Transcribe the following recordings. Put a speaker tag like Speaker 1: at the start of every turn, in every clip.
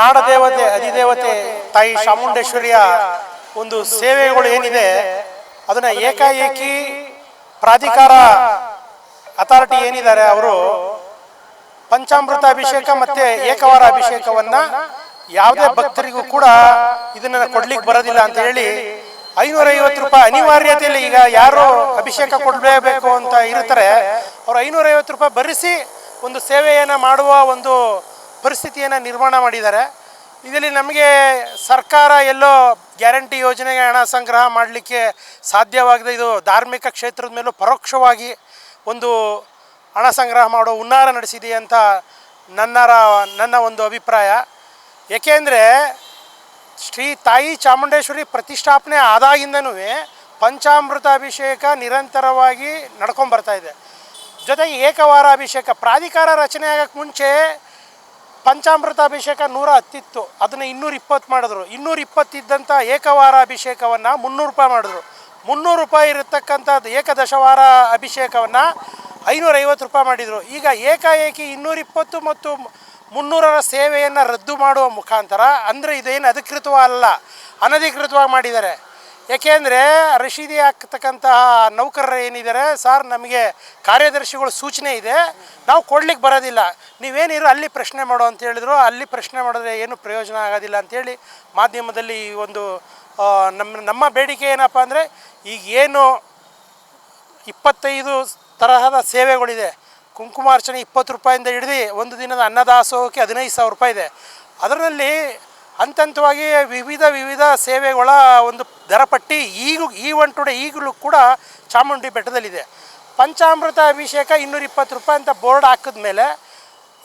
Speaker 1: ನಾಡದೇವತೆ, ಅಧಿದೇವತೆ, ತಾಯಿ ಚಾಮುಂಡೇಶ್ವರಿಯ ಒಂದು ಸೇವೆಗಳು ಏನಿದೆ, ಅದನ್ನ ಏಕಾಏಕಿ ಪ್ರಾಧಿಕಾರ ಅಥಾರಿಟಿ ಏನಿದ್ದಾರೆ ಅವರು ಪಂಚಾಮೃತ ಅಭಿಷೇಕ ಮತ್ತೆ ಏಕವಾರ ಅಭಿಷೇಕವನ್ನ ಯಾವುದೇ ಭಕ್ತರಿಗೂ ಕೂಡ ಇದನ್ನ ಕೊಡ್ಲಿಕ್ಕೆ ಬರೋದಿಲ್ಲ ಅಂತ ಹೇಳಿ ಐನೂರ ಐವತ್ತು ರೂಪಾಯಿ ಅನಿವಾರ್ಯತೆಯಲ್ಲಿ ಈಗ ಯಾರು ಅಭಿಷೇಕ ಕೊಡಲೇಬೇಕು ಅಂತ ಇರ್ತಾರೆ, ಅವ್ರು ಐನೂರ ಐವತ್ತು ರೂಪಾಯಿ ಭರಿಸಿ ಒಂದು ಸೇವೆಯನ್ನು ಮಾಡುವ ಒಂದು ಪರಿಸ್ಥಿತಿಯನ್ನು ನಿರ್ಮಾಣ ಮಾಡಿದ್ದಾರೆ. ಇದರಲ್ಲಿ ನಮಗೆ ಸರ್ಕಾರ ಎಲ್ಲೋ ಗ್ಯಾರಂಟಿ ಯೋಜನೆಗೆ ಹಣ ಸಂಗ್ರಹ ಮಾಡಲಿಕ್ಕೆ ಸಾಧ್ಯವಾಗದೆ ಇದು ಧಾರ್ಮಿಕ ಕ್ಷೇತ್ರದ ಮೇಲೂ ಪರೋಕ್ಷವಾಗಿ ಒಂದು ಹಣ ಸಂಗ್ರಹ ಮಾಡೋ ಹುನ್ನಾರ ನಡೆಸಿದೆ ಅಂತ ನನ್ನರ, ನನ್ನ ಒಂದು ಅಭಿಪ್ರಾಯ. ಏಕೆಂದರೆ ಶ್ರೀ ತಾಯಿ ಚಾಮುಂಡೇಶ್ವರಿ ಪ್ರತಿಷ್ಠಾಪನೆ ಆದಾಗಿಂದನೂ ಪಂಚಾಮೃತ ಅಭಿಷೇಕ ನಿರಂತರವಾಗಿ ನಡ್ಕೊಂಬರ್ತಾ ಇದೆ. ಜೊತೆಗೆ ಏಕವಾರ ಅಭಿಷೇಕ ಪ್ರಾಧಿಕಾರ ರಚನೆ ಆಗೋಕ್ಕೆ ಮುಂಚೆ ಪಂಚಾಮೃತ ಅಭಿಷೇಕ ನೂರ ಹತ್ತಿತ್ತು. ಅದನ್ನು ಇನ್ನೂರ ಇಪ್ಪತ್ತು ಮಾಡಿದ್ರು. ಇನ್ನೂರ ಇಪ್ಪತ್ತಿದ್ದಂಥ ಏಕವಾರ ಅಭಿಷೇಕವನ್ನು ಮುನ್ನೂರು ರೂಪಾಯಿ ಮಾಡಿದ್ರು. ಮುನ್ನೂರು ರೂಪಾಯಿ ಇರತಕ್ಕಂಥದ್ದು ಏಕದಶವಾರ ಅಭಿಷೇಕವನ್ನು ಐನೂರೈವತ್ತು ರೂಪಾಯಿ ಮಾಡಿದರು. ಈಗ ಏಕಾಏಕಿ ಇನ್ನೂರಿಪ್ಪತ್ತು ಮತ್ತು ಮುನ್ನೂರರ ಸೇವೆಯನ್ನು ರದ್ದು ಮಾಡುವ ಮುಖಾಂತರ, ಅಂದರೆ ಇದೇನು ಅಧಿಕೃತವಲ್ಲ, ಅನಧಿಕೃತವಾಗಿ ಮಾಡಿದ್ದಾರೆ. ಏಕೆಂದರೆ ರಶೀದಿ ಹಾಕ್ತಕ್ಕಂತಹ ನೌಕರರು ಏನಿದ್ದಾರೆ? ಸರ್ ನಮಗೆ ಕಾರ್ಯದರ್ಶಿಗಳ ಸೂಚನೆ ಇದೆ. ನಾವು ಕೊಡ್ಲಿಕ್ಕೆ ಬರೋದಿಲ್ಲ. ನೀವೇನಿರೋ ಅಲ್ಲಿ ಪ್ರಶ್ನೆ ಮಾಡು ಅಂತ ಹೇಳಿದ್ರು. ಅಲ್ಲಿ ಪ್ರಶ್ನೆ ಮಾಡಿದ್ರೆ ಏನು ಪ್ರಯೋಜನ ಆಗೋದಿಲ್ಲ ಅಂಥೇಳಿ ಮಾಧ್ಯಮದಲ್ಲಿ ಈ ಒಂದು ನಮ್ಮ ನಮ್ಮ ಬೇಡಿಕೆ ಏನಪ್ಪ ಅಂದರೆ ಈಗ ಏನು ಇಪ್ಪತ್ತೈದು ತರಹದ ಸೇವೆಗಳಿದೆ. ಕುಂಕುಮಾರ್ಚನೆ ಇಪ್ಪತ್ತು ರೂಪಾಯಿಂದ ಹಿಡಿದು ಒಂದು ದಿನದ ಅನ್ನದಾಸೋಹಕ್ಕೆ ಹದಿನೈದು ಸಾವಿರ ರೂಪಾಯಿ ಇದೆ. ಅದರಲ್ಲಿ ಹಂತವಾಗಿ ವಿವಿಧ ವಿವಿಧ ಸೇವೆಗಳ ಒಂದು ದರಪಟ್ಟಿ ಈಗ ಈ ಒನ್ ಟುಡೇ ಈಗಲೂ ಕೂಡ ಚಾಮುಂಡಿ ಬೆಟ್ಟದಲ್ಲಿದೆ. ಪಂಚಾಮೃತ ಅಭಿಷೇಕ ಇನ್ನೂರ ಇಪ್ಪತ್ತು ರೂಪಾಯಿ ಅಂತ ಬೋರ್ಡ್ ಹಾಕಿದ್ಮೇಲೆ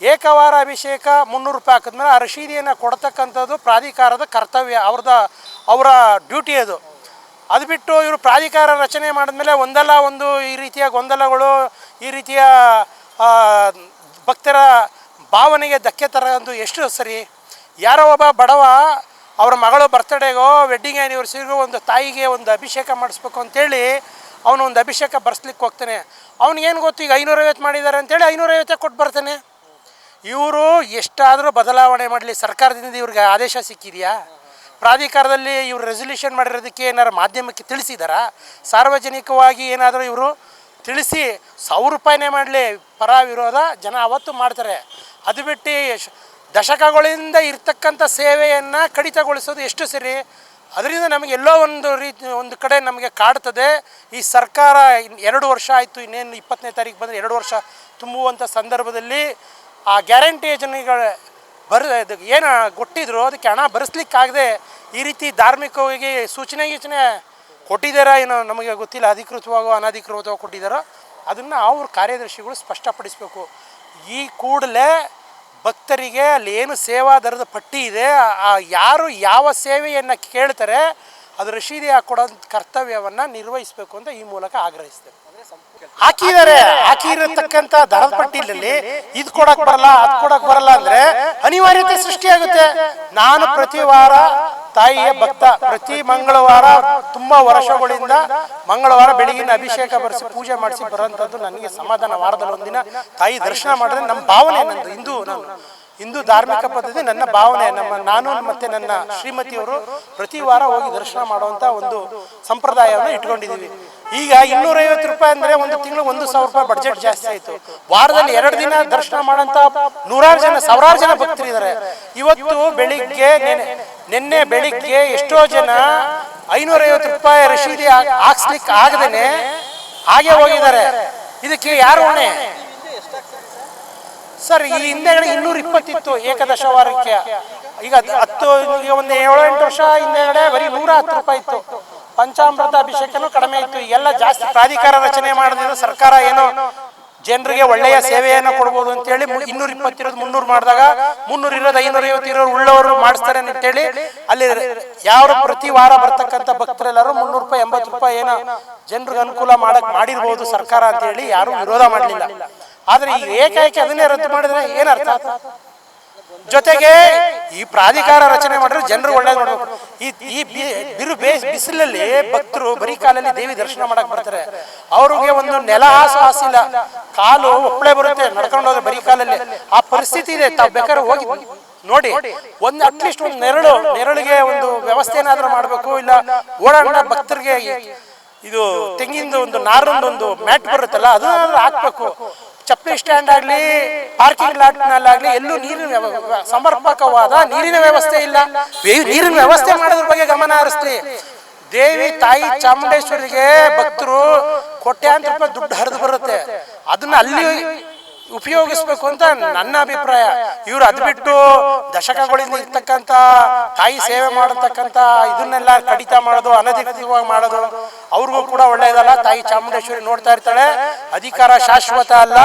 Speaker 1: ಏಕವಾರ ಅಭಿಷೇಕ ಮುನ್ನೂರು ರೂಪಾಯಿ ಹಾಕಿದ್ಮೇಲೆ ಆ ರಶೀದಿಯನ್ನು ಕೊಡ್ತಕ್ಕಂಥದ್ದು ಪ್ರಾಧಿಕಾರದ ಕರ್ತವ್ಯ, ಅವ್ರದ, ಅವರ ಡ್ಯೂಟಿ ಅದು. ಅದು ಬಿಟ್ಟು ಇವರು ಪ್ರಾಧಿಕಾರ ರಚನೆ ಮಾಡಿದ್ಮೇಲೆ ಒಂದಲ್ಲ ಒಂದು ಈ ರೀತಿಯ ಗೊಂದಲಗಳು, ಈ ರೀತಿಯ ಭಕ್ತರ ಭಾವನೆಗೆ ಧಕ್ಕೆ ತರೋದು ಎಷ್ಟು ಸರಿ? ಯಾರೋ ಒಬ್ಬ ಬಡವ ಅವರ ಮಗಳು ಬರ್ತ್ಡೇಗೋ ವೆಡ್ಡಿಂಗ್ ಆ್ಯನಿವರ್ಸರಿಗೋ ಒಂದು ತಾಯಿಗೆ ಒಂದು ಅಭಿಷೇಕ ಮಾಡಿಸ್ಬೇಕು ಅಂತೇಳಿ ಅವನು ಒಂದು ಅಭಿಷೇಕ ಬರ್ಸ್ಲಿಕ್ಕೆ ಹೋಗ್ತಾನೆ. ಅವ್ನಿಗೇನು ಗೊತ್ತು? ಈಗ ಐನೂರೈವತ್ತು ಮಾಡಿದ್ದಾರೆ ಅಂತೇಳಿ ಐನೂರೈವತ್ತೇ ಕೊಟ್ಟು ಬರ್ತಾನೆ. ಇವರು ಎಷ್ಟಾದರೂ ಬದಲಾವಣೆ ಮಾಡಲಿ, ಸರ್ಕಾರದಿಂದ ಇವ್ರಿಗೆ ಆದೇಶ ಸಿಕ್ಕಿದೆಯಾ? ಪ್ರಾಧಿಕಾರದಲ್ಲಿ ಇವರು ರೆಸಲ್ಯೂಷನ್ ಮಾಡಿರೋದಕ್ಕೆ ಏನಾರು ಮಾಧ್ಯಮಕ್ಕೆ ತಿಳಿಸಿದಾರಾ? ಸಾರ್ವಜನಿಕವಾಗಿ ಏನಾದರೂ ಇವರು ತಿಳಿಸಿ, ಸಾವಿರ ರೂಪಾಯಿನೇ ಮಾಡಲಿ, ಪರ ವಿರೋಧ ಜನ ಅವತ್ತು ಮಾಡ್ತಾರೆ. ಅದು ಬಿಟ್ಟು ದಶಕಗಳಿಂದ ಇರ್ತಕ್ಕಂಥ ಸೇವೆಯನ್ನು ಕಡಿತಗೊಳಿಸೋದು ಎಷ್ಟು ಸರಿ? ಅದರಿಂದ ನಮಗೆ ಎಲ್ಲೋ ಒಂದು ರೀತಿ, ಒಂದು ಕಡೆ ನಮಗೆ ಕಾಡ್ತದೆ. ಈ ಸರ್ಕಾರ ಎರಡು ವರ್ಷ ಆಯಿತು, ಇನ್ನೇನು ಇಪ್ಪತ್ತನೇ ತಾರೀಕು ಬಂದರೆ ಎರಡು ವರ್ಷ ತುಂಬುವಂಥ ಸಂದರ್ಭದಲ್ಲಿ ಆ ಗ್ಯಾರಂಟಿ ಯೋಜನೆಗಳ ಬರ ಏನು ಕೊಟ್ಟಿದ್ರು, ಅದಕ್ಕೆ ಹಣ ಬರೆಸ್ಲಿಕ್ಕಾಗದೆ ಈ ರೀತಿ ಧಾರ್ಮಿಕವಾಗಿ ಸೂಚನೆ ಯೋಚನೆ ಕೊಟ್ಟಿದ್ದಾರಾ ಏನೋ ನಮಗೆ ಗೊತ್ತಿಲ್ಲ, ಅಧಿಕೃತವಾಗೋ, ಅನಧಿಕೃತವಾಗಿ ಕೊಟ್ಟಿದ್ದಾರೋ, ಅದನ್ನು ಅವ್ರ ಕಾರ್ಯದರ್ಶಿಗಳು ಸ್ಪಷ್ಟಪಡಿಸಬೇಕು. ಈ ಕೂಡಲೇ ಭಕ್ತರಿಗೆ ಅಲ್ಲಿ ಏನು ಸೇವಾ ದರದ ಪಟ್ಟಿ ಇದೆ, ಆ ಯಾರು ಯಾವ ಸೇವೆಯನ್ನು ಕೇಳ್ತಾರೆ, ಅದು ರಶೀದಿ ಹಾಕೊಡೋ ಕರ್ತವ್ಯವನ್ನು ನಿರ್ವಹಿಸಬೇಕು ಅಂತ ಈ ಮೂಲಕ ಆಗ್ರಹಿಸ್ತೇವೆ ಹಾಕಿದ್ದಾರೆ. ಹಾಕಿರತಕ್ಕಂತ ದರದ ಪಟ್ಟಿಯಲ್ಲಿ ಇದು ಕೊಡಕ್ ಬರಲ್ಲ, ಅದು ಕೊಡಕ್ ಬರಲ್ಲ ಅಂದ್ರೆ ಅನಿವಾರ್ಯತೆ ಸೃಷ್ಟಿಯಾಗುತ್ತೆ. ನಾನು ಪ್ರತಿ ವಾರ ತಾಯಿಯ ಭಕ್ತ. ಪ್ರತಿ ಮಂಗಳವಾರ ತುಂಬಾ ವರ್ಷಗಳಿಂದ ಮಂಗಳವಾರ ಬೆಳಗಿನ ಅಭಿಷೇಕ ಬರೆಸಿ ಪೂಜೆ ಮಾಡಿಸಿ ಬರುವಂಥದ್ದು ನನಗೆ ಸಮಾಧಾನ. ವಾರದಲ್ಲಿ ಒಂದಿನ ತಾಯಿ ದರ್ಶನ ಮಾಡಿದ್ರೆ ನಮ್ಮ ಭಾವನೆ ನಂದು. ಹಿಂದೂ ನಾನು. ಹಿಂದೂ ಧಾರ್ಮಿಕ ಪದ್ಧತಿ ನನ್ನ ಭಾವನೆ. ನಮ್ಮ ನಾನು ಮತ್ತೆ ನನ್ನ ಶ್ರೀಮತಿಯವರು ಪ್ರತಿ ವಾರ ಹೋಗಿ ದರ್ಶನ ಮಾಡುವಂತ ಒಂದು ಸಂಪ್ರದಾಯವನ್ನು ಇಟ್ಕೊಂಡಿದ್ದೀವಿ. ಈಗ ಇನ್ನೂರೈವತ್ತು ರೂಪಾಯಿ ಅಂದ್ರೆ ಒಂದು ತಿಂಗಳು ಒಂದು ಸಾವಿರ ರೂಪಾಯಿ ಬಡ್ಜೆಟ್ ಜಾಸ್ತಿ ಆಯಿತು. ವಾರದಲ್ಲಿ ಎರಡು ದಿನ ದರ್ಶನ ಮಾಡೋಂಥ ನೂರಾರು ಜನ, ಸಾವಿರಾರು ಜನ ಭಕ್ತರಿದ್ದಾರೆ. ಇವತ್ತು ಬೆಳಿಗ್ಗೆ ನಿನ್ನೆ ಬೆಳಿಗ್ಗೆ ಎಷ್ಟೋ ಜನ ಐನೂರೈವತ್ತು ರೂಪಾಯಿ ರಶೀದಿ ಹಾಕ್- ಹಾಕ್ಸ್ಲಿಕ್ಕೆ ಆಗದೇನೆ, ಹಾಗೆ ಹೋಗಿದ್ದಾರೆ. ಇದಕ್ಕೆ ಯಾರು ಹೊಣೆ? ಸರ್, ಈ ಹಿಂದೆಗಡೆ ಇನ್ನೂರ ಇಪ್ಪತ್ತಿತ್ತು ಏಕದಶ ವಾರಕ್ಕೆ. ಈಗ ಹತ್ತು ಈಗ ಒಂದು ಏಳು ಎಂಟು ವರ್ಷ ಹಿಂದೆಗಡೆ ಬರೀ ನೂರ ಹತ್ತು ರೂಪಾಯಿ ಇತ್ತು. ಪಂಚಾಮೃತ ಅಭಿಷೇಕನೂ ಕಡಿಮೆ ಇತ್ತು. ಎಲ್ಲ ಜಾಸ್ತಿ ಪ್ರಾಧಿಕಾರ ರಚನೆ ಮಾಡಿದ್ರೆ ಸರ್ಕಾರ ಏನೋ ಜನರಿಗೆ ಒಳ್ಳೆಯ ಸೇವೆಯನ್ನು ಕೊಡ್ಬೋದು ಅಂತೇಳಿ ಇನ್ನೂರ ಇಪ್ಪತ್ತಿರೋದು ಮುನ್ನೂರು ಮಾಡಿದಾಗ ಮುನ್ನೂರ ಇರೋದು ಐನೂರ ಐವತ್ತು ಇರೋರು ಉಳ್ಳವರು ಮಾಡಿಸ್ತಾರೆ ಅಂತೇಳಿ ಅಲ್ಲಿ ಯಾರು ಪ್ರತಿ ವಾರ ಬರ್ತಕ್ಕಂಥ ಭಕ್ತರೆಲ್ಲರೂ ಮುನ್ನೂರು ರೂಪಾಯಿ, ಎಂಬತ್ತು ರೂಪಾಯಿ ಏನೋ ಜನರಿಗೆ ಅನುಕೂಲ ಮಾಡಕ್ ಮಾಡಿರ್ಬೋದು ಸರ್ಕಾರ ಅಂತೇಳಿ ಯಾರು ವಿರೋಧ ಮಾಡಲಿಲ್ಲ. ಆದರೆ ಈಗ ಏಕಾಏಕಿ ಅದನ್ನೇ ರದ್ದು ಮಾಡಿದ್ರೆ ಏನರ್ಥ ಜೊತೆಗೆ ಈ ಪ್ರಾಧಿಕಾರ ರಚನೆ ಮಾಡಿದ್ರೆ ಜನರು ಒಳ್ಳೇದು ಮಾಡಬೇಕು. ಈ ಈ ಬಿರು ಬೇಸ್ ಬಿಸಿಲಲ್ಲಿ ಭಕ್ತರು ಬರೀ ಕಾಲಲ್ಲಿ ದೇವಿ ದರ್ಶನ ಮಾಡಕ್ ಬರ್ತಾರೆ. ಅವ್ರಿಗೆ ಒಂದು ನೆಲ ಹಾಸು ಹಾಸಿಲ್ಲ ಕಾಲು ಒಪ್ಪಳೆ ಬರುತ್ತೆ. ನಡ್ಕೊಂಡು ಹೋದ್ರೆ ಬರೀ ಕಾಲಲ್ಲಿ. ಆ ಪರಿಸ್ಥಿತಿ ಇದೆ. ತಾವು ಬೇಕಾದ್ರೆ ಹೋಗಿ ನೋಡಿ. ಒಂದು ಅಟ್ಲೀಸ್ಟ್ ಒಂದು ನೆರಳು, ನೆರಳಿಗೆ ಒಂದು ವ್ಯವಸ್ಥೆ ಏನಾದ್ರೂ ಮಾಡಬೇಕು. ಇಲ್ಲ ಓಡಾಡ ಭಕ್ತರಿಗೆ ಇದು ತೆಂಗಿನ ಒಂದು ನಾರೊಂದು ಒಂದು ಮ್ಯಾಟ್ ಬರುತ್ತಲ್ಲ, ಅದನ್ನಾದ್ರೂ ಹಾಕ್ಬೇಕು. ಚಪ್ಪಲಿ ಸ್ಟ್ಯಾಂಡ್ ಆಗ್ಲಿ ಪಾರ್ಕಿಂಗ್ ಲಾಟ್ನಲ್ಲಾಗಲಿ ಎಲ್ಲೂ ನೀರಿನ ಸಮರ್ಪಕವಾದ ನೀರಿನ ವ್ಯವಸ್ಥೆ ಇಲ್ಲ. ನೀರಿನ ವ್ಯವಸ್ಥೆ ಮಾಡೋದ್ರ ಬಗ್ಗೆ ಗಮನ ಹರಿಸ್ತೀನಿ ದೇವಿ ತಾಯಿ ಚಾಮುಂಡೇಶ್ವರಿಗೆ ಭಕ್ತರು ಕೋಟ್ಯಾಂತರ ರೂಪಾಯಿ ದುಡ್ಡು ಹರಿದು ಬರುತ್ತೆ. ಅದನ್ನ ಅಲ್ಲಿ ಉಪಯೋಗಿಸ್ಬೇಕು ಅಂತ ನನ್ನ ಅಭಿಪ್ರಾಯ. ಇವ್ರು ಅದ್ ಬಿಟ್ಟು ದಶಕಗಳಿಂದ ಇರ್ತಕ್ಕಂಥ ತಾಯಿ ಸೇವೆ ಮಾಡತಕ್ಕಂಥ ಇದನ್ನೆಲ್ಲ ಕಡಿತ ಮಾಡೋದು, ಅನಧಿಕೃತವಾಗಿ ಮಾಡೋದು, ಅವ್ರಿಗೂ ಕೂಡ ಒಳ್ಳೆಯದಲ್ಲ. ತಾಯಿ ಚಾಮುಂಡೇಶ್ವರಿ ನೋಡ್ತಾ ಇರ್ತಾಳೆ. ಅಧಿಕಾರ ಶಾಶ್ವತ ಅಲ್ಲ.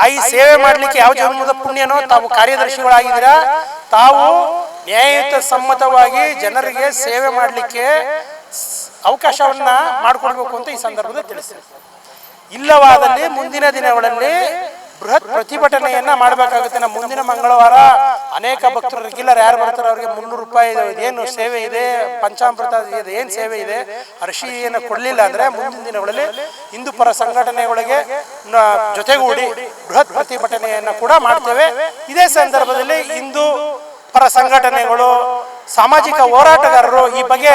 Speaker 1: ತಾಯಿ ಸೇವೆ ಮಾಡ್ಲಿಕ್ಕೆ ಯಾವ ಜನ್ಮದ ಪುಣ್ಯನೋ, ತಾವು ಕಾರ್ಯದರ್ಶಿಗಳಾಗಿದ್ದೀರಾ. ತಾವು ನ್ಯಾಯಯುತ ಸಮ್ಮತವಾಗಿ ಜನರಿಗೆ ಸೇವೆ ಮಾಡಲಿಕ್ಕೆ ಅವಕಾಶವನ್ನ ಮಾಡಿಕೊಡ್ಬೇಕು ಅಂತ ಈ ಸಂದರ್ಭದಲ್ಲಿ ತಿಳಿಸ್ತೀನಿ ಇಲ್ಲವಾದಲ್ಲಿ ಮುಂದಿನ ದಿನಗಳಲ್ಲಿ ಬೃಹತ್ ಪ್ರತಿಭಟನೆಯನ್ನ ಮಾಡಬೇಕಾಗುತ್ತೆ. ನಮ್ಮ ಮುಂದಿನ ಮಂಗಳವಾರ ಅನೇಕ ಭಕ್ತರು ರೆಗ್ಯುಲರ್ ಯಾರು ಬರ್ತಾರೆ ಅವ್ರಿಗೆ ಮುನ್ನೂರು ರೂಪಾಯಿ ಏನು ಸೇವೆ ಇದೆ? ಪಂಚಾಮೃತ ಇದೆ, ಏನು ಸೇವೆ ಇದೆ? ಅರ್ಶಿಯನ್ನು ಕೊಡಲಿಲ್ಲ ಅಂದ್ರೆ ಮುಂದಿನ ದಿನಗಳಲ್ಲಿ ಹಿಂದೂ ಪರ ಸಂಘಟನೆಗಳಿಗೆ ಜೊತೆಗೂಡಿ ಬೃಹತ್ ಪ್ರತಿಭಟನೆಯನ್ನ ಕೂಡ ಮಾಡ್ತೇವೆ. ಇದೇ ಸಂದರ್ಭದಲ್ಲಿ ಹಿಂದೂ ಪರ ಸಂಘಟನೆಗಳು, ಸಾಮಾಜಿಕ ಹೋರಾಟಗಾರರು ಈ ಬಗ್ಗೆ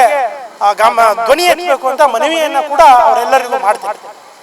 Speaker 1: ಧ್ವನಿ ಎತ್ತಬೇಕು ಅಂತ ಮನವಿಯನ್ನು ಕೂಡ ಅವರೆಲ್ಲರಿಗೂ ಮಾಡ್ತಾರೆ